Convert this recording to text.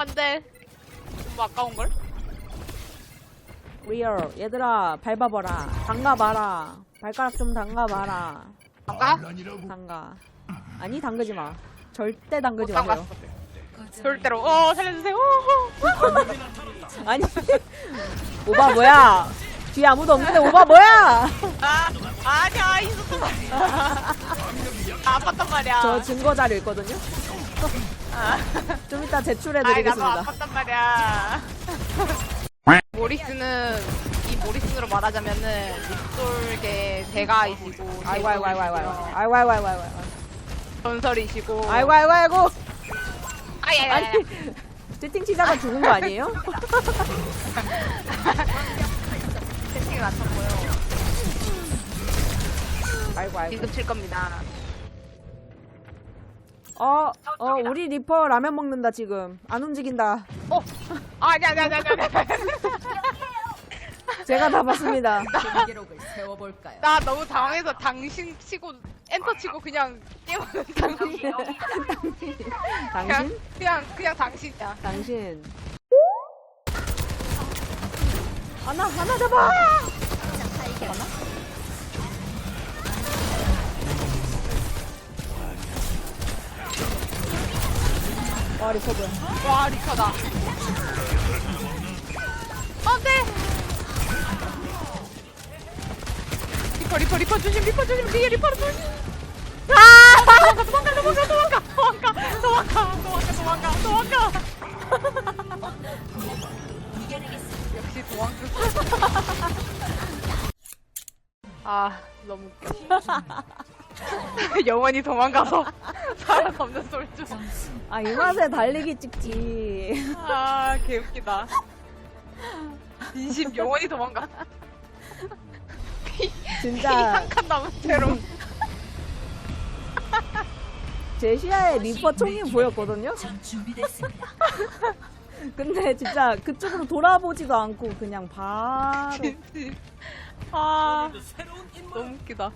안돼. 뭐 아까운 걸? 리얼 얘들아 밟아봐라 담가봐라 발가락 좀 담가봐라 아까? 담가 아니 담그지 마 절대 담그지 못 마세요. 절대로. 어 살려주세요. 어허. 아니 오바 뭐야 뒤에 아무도 없는데 오바 뭐야 아 아니야 있었어. 아, 아팠단 말이야. 저 증거 자료 있거든요 아. 좀 이따 아이 나도 제출해드리겠습니다 아팠단 말이야. 모리스는 이 모리스로 말하자면은 립솔계 대가이시고 아이고 아이고 아이고 아이고 아이고 아이고 아이고 아이고 아이고 전설이시고 아이고 아이고 아이고 아예 아니 채팅 치다가 죽은 거 아니에요? 채팅이 맞췄고요. 아이고 아이고 긴급 칠 겁니다. 어, 어, 우리 리퍼 라면 먹는다, 지금. 안 움직인다. 어 아니 아니 아니 아니 아니. 제가 다 봤습니다. 기록을 세워볼까요? 나 너무 당황해서 당신 치고 엔터 치고 그냥 게임하는 당신. 그냥 당신? 그냥 그냥 당신이야. 당신. 하나, 하나 잡아! 와, 리퍼 뭐야. 와 리카다. 안돼. 리퍼 리퍼 리퍼 조심 리퍼 조심 뒤에 리퍼 조심. 아! 도망가 도망가 도망가 도망가 도망가 도망가 도망가 도망가. 역시 도망가. 아 너무 웃겨. 영원히 도망가서 살아남는 솔주. 아, 이 맛에 달리기 찍지. 아, 개웃기다. 진심 영원히 도망가. 진짜, 한칸 남은 채로. 제 시야에 리퍼 총이 보였거든요? 전 준비됐습니다. 근데 진짜 그쪽으로 돌아보지도 않고 그냥 바로. 진심. 아, 너무 웃기다.